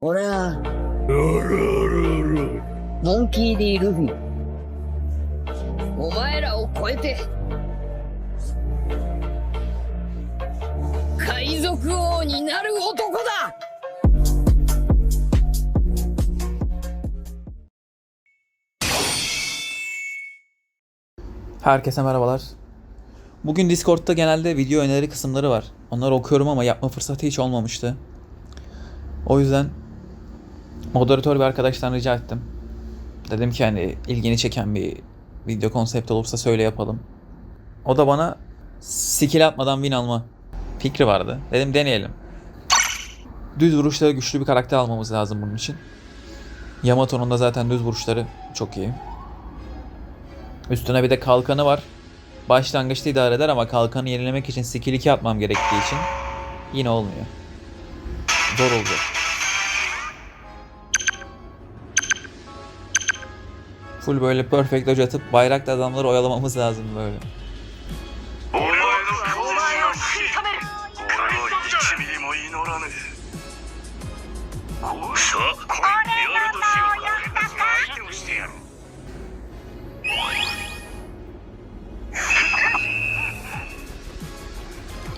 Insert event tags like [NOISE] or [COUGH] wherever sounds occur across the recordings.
俺は、モンキー・ディ・ルフィ。お前らを超えて、海賊王になる男だ Herkese merhabalar. Bugün Discord'da genelde video öneri kısımları var. Onları okuyorum ama yapma fırsatı hiç olmamıştı. O yüzden moderatör bir arkadaştan rica ettim. Dedim ki hani ilgini çeken bir video konsept olursa söyle yapalım. O da bana skill atmadan win alma fikri vardı. Dedim deneyelim. Düz vuruşları güçlü bir karakter almamız lazım bunun için. Yamato'nun da zaten düz vuruşları çok iyi. Üstüne bir de kalkanı var. Başlangıçta idare eder ama kalkanı yenilemek için skill 2 atmam gerektiği için yine olmuyor. Zor olacak. Full böyle perfect dodge atıp bayraklı adamları oyalamamız lazım böyle.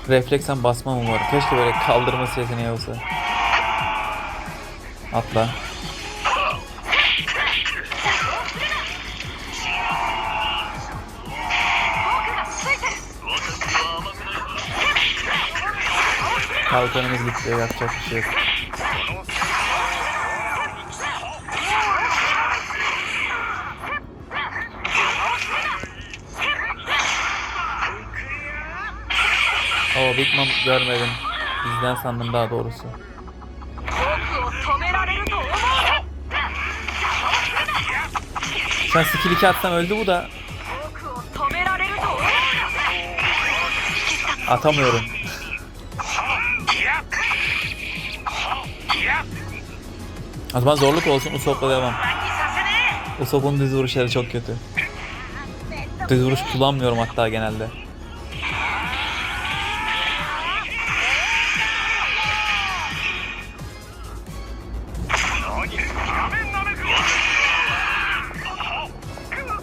Refleksen basmam umarım. Keşke böyle kaldırması yeteneği olsa. Atla. kalkanımız bitti. Yapacak bir şey yok. Oo Big Mom görmedim. Bizden sandım daha doğrusu. Şu an skill 2 atsam öldü bu da. Atamıyorum. O zorluk olsun Usopp'la devam. Usopp'un düz vuruşları çok kötü. Düz vuruş kullanmıyorum hatta genelde.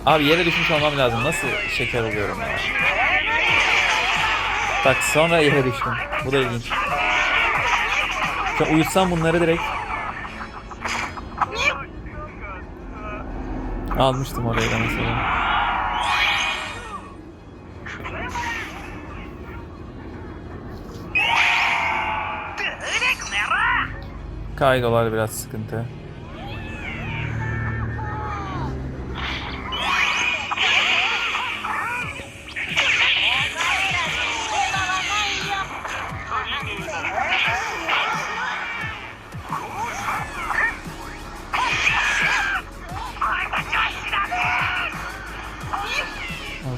Abi yere düşmüş olmam lazım. Nasıl şeker oluyorum ya? Bak sonra yere düştüm. Bu da ilginç. Şu uyutsam bunları direkt almıştım orayı da mesela. Kaydolar biraz sıkıntı.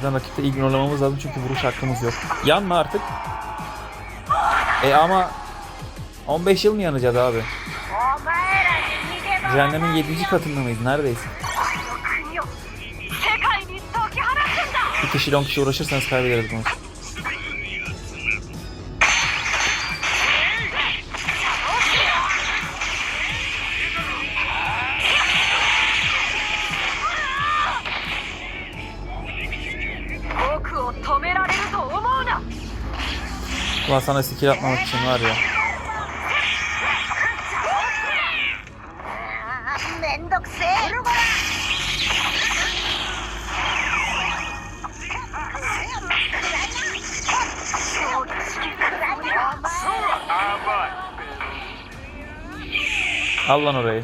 zaten rakipte ignorelamamız lazım çünkü vuruş hakkımız yok. Yanma artık. E ama 15 yıl mı yanacağız abi? Cehennemin 7. katında mıyız? Neredeyiz? İki kişi 10 kişi uğraşırsanız kaybederiz bunu. Ulan sana skill atmamak için var ya. Al lan orayı.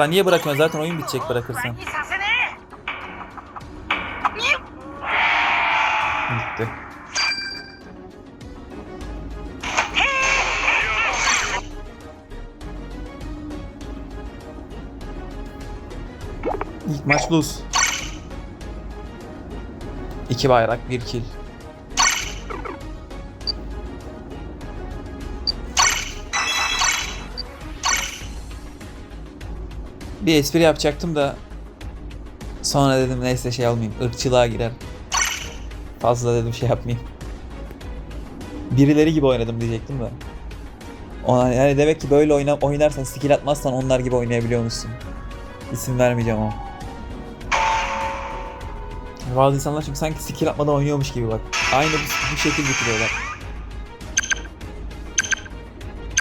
Lan niye bırakıyorsun? Zaten oyun bitecek bırakırsan. Gitti. Maç lose. İki bayrak, bir kill. Bir espri yapacaktım da sonra dedim neyse şey almayayım. ırkçılığa girer. Fazla dedim şey yapmayayım. Birileri gibi oynadım diyecektim de. O- Yani demek ki böyle oyna, oynarsan skill atmazsan onlar gibi oynayabiliyormuşsun. İsim vermeyeceğim ama. Yani bazı insanlar çünkü sanki skill atmadan oynuyormuş gibi bak. Aynı bu, şekil bitiriyorlar.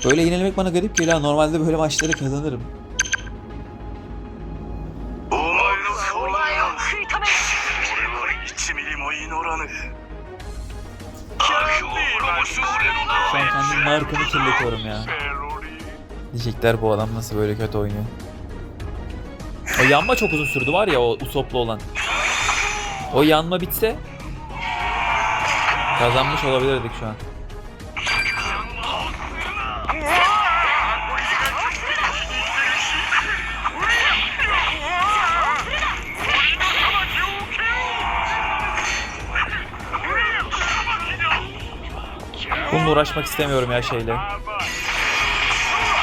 Böyle yenilmek bana garip geliyor. Normalde böyle maçları kazanırım. Şu an kendim markamı kirletiyorum ya. Diyecekler bu adam nasıl böyle kötü oynuyor. O yanma çok uzun sürdü var ya o Usopp'lu olan. O yanma bitse kazanmış olabilirdik şu an. Bununla uğraşmak istemiyorum ya şeyle.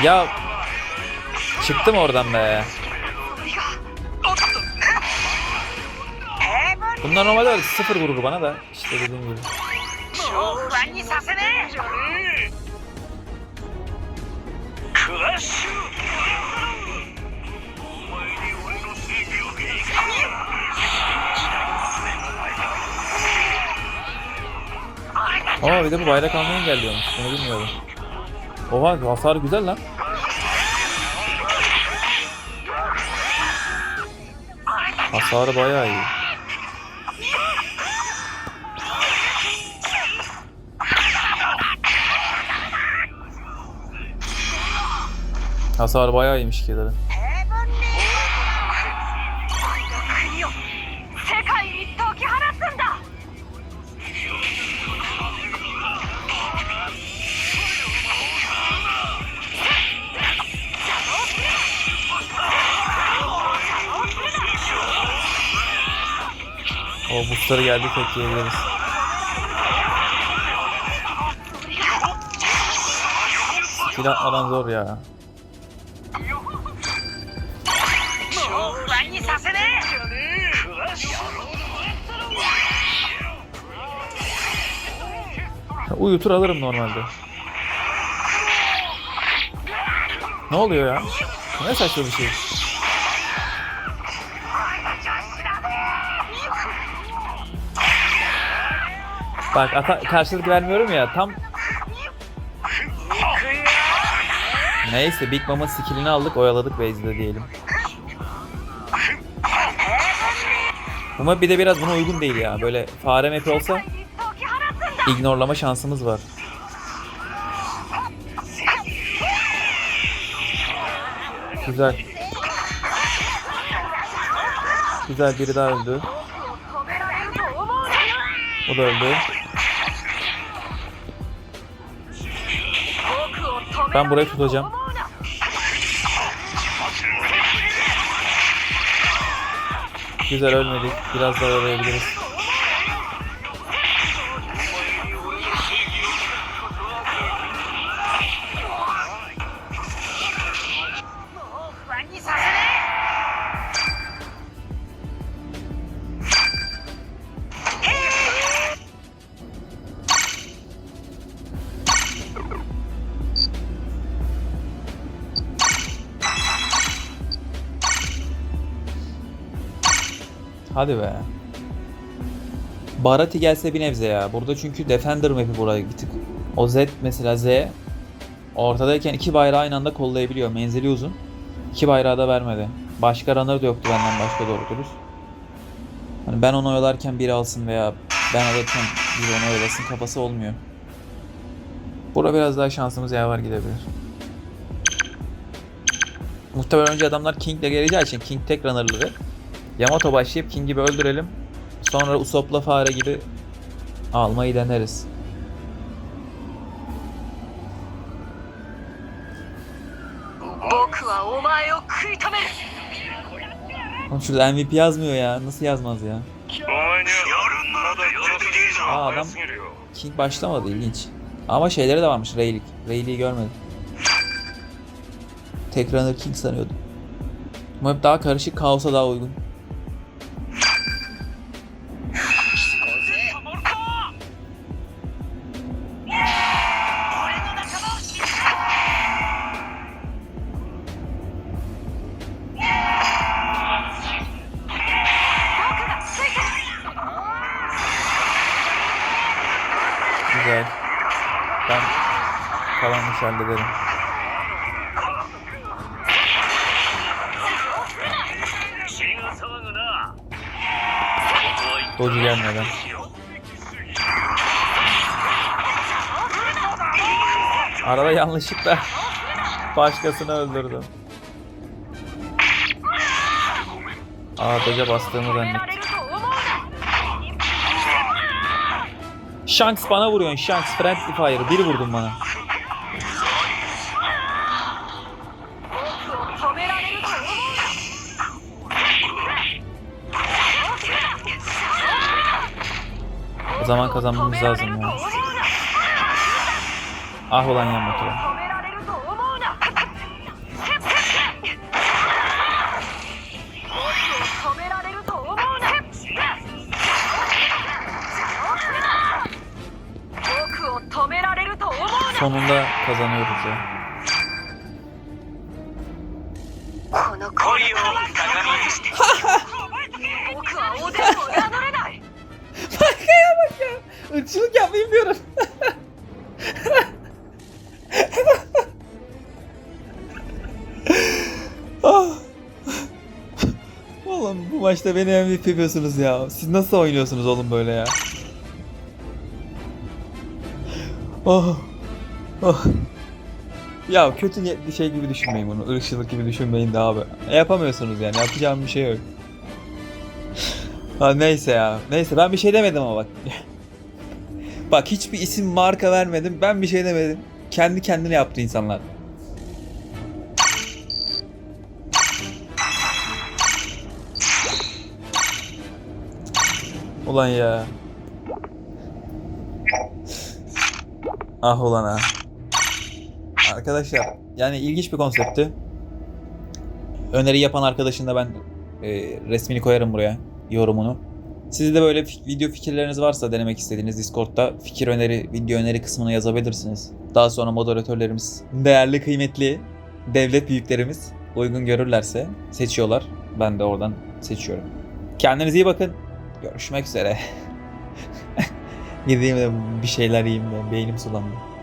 Ya çıktım oradan be. Bunlar normalde sıfır vurur bana da işte dediğim gibi. Aa bir de bu bayrak almaya engelliyormuş. Bunu bilmiyordum. Oha hasar güzel lan. Hasarı bayağı iyi. Hasar bayağı iyiymiş kederi. O boostları geldi tek yiyebiliriz. Silah alan zor ya. Uyutur alırım normalde. Ne oluyor ya? Ne saçma bir şey. Bak ata karşılık vermiyorum ya tam Neyse Big Mama skillini aldık oyaladık ve diyelim. Ama bir de biraz buna uygun değil ya. Böyle fare map olsa ignorlama şansımız var. Güzel. Güzel biri daha öldü. O da öldü. Ben burayı tutacağım. Güzel ölmedik. Biraz daha ölebiliriz. Hadi be. Barati gelse bir nebze ya. Burada çünkü Defender map'i buraya bir tık. O Z mesela Z ortadayken iki bayrağı aynı anda kollayabiliyor. Menzili uzun. İki bayrağı da vermedi. Başka runner da yoktu benden başka doğru dürüst. Hani ben onu oyalarken biri alsın veya ben alırken biri onu oyalasın kafası olmuyor. Bura biraz daha şansımız yaver gidebilir. Muhtemelen önce adamlar King'le geleceği için King tek runner'ları Yamato başlayıp King gibi öldürelim. Sonra Usopp'la fare gibi almayı deneriz. Oğlum şurada MVP yazmıyor ya. Nasıl yazmaz ya? Aa adam King başlamadı ilginç. Ama şeyleri de varmış Rayleigh. Rayleigh'i görmedim. Tek King sanıyordum. Ama hep daha karışık kaosa daha uygun. hallederim. Dodge gelmeden. Araba yanlışlıkla başkasını öldürdü. Ağaca bastığımı zannettim. Shanks bana vuruyorsun Shanks. Friendly Fire. Bir vurdun bana. Zaman kazanmamız lazım ya. Ah ulan yan motora. Sonunda kazanıyoruz ya. Irkçılık yapmayayım diyorum. ah. Oğlum bu maçta beni MVP yapıyorsunuz ya. Siz nasıl oynuyorsunuz oğlum böyle ya? Oh. Oh. Ya kötü niyetli şey gibi düşünmeyin bunu. Irkçılık gibi düşünmeyin de abi. E, yapamıyorsunuz yani. Yapacağım bir şey yok. Ha neyse ya. Neyse ben bir şey demedim ama bak. [LAUGHS] bak hiçbir isim marka vermedim. Ben bir şey demedim. Kendi kendine yaptı insanlar. Ulan ya. Ah ulan ha. Arkadaşlar yani ilginç bir konseptti. Öneri yapan arkadaşın da ben e, resmini koyarım buraya yorumunu. Siz de böyle video fikirleriniz varsa denemek istediğiniz Discord'da fikir öneri, video öneri kısmına yazabilirsiniz. Daha sonra moderatörlerimiz, değerli kıymetli devlet büyüklerimiz uygun görürlerse seçiyorlar. Ben de oradan seçiyorum. Kendinize iyi bakın. Görüşmek üzere. [LAUGHS] Gideyim de bir şeyler yiyeyim de beynim sulandı.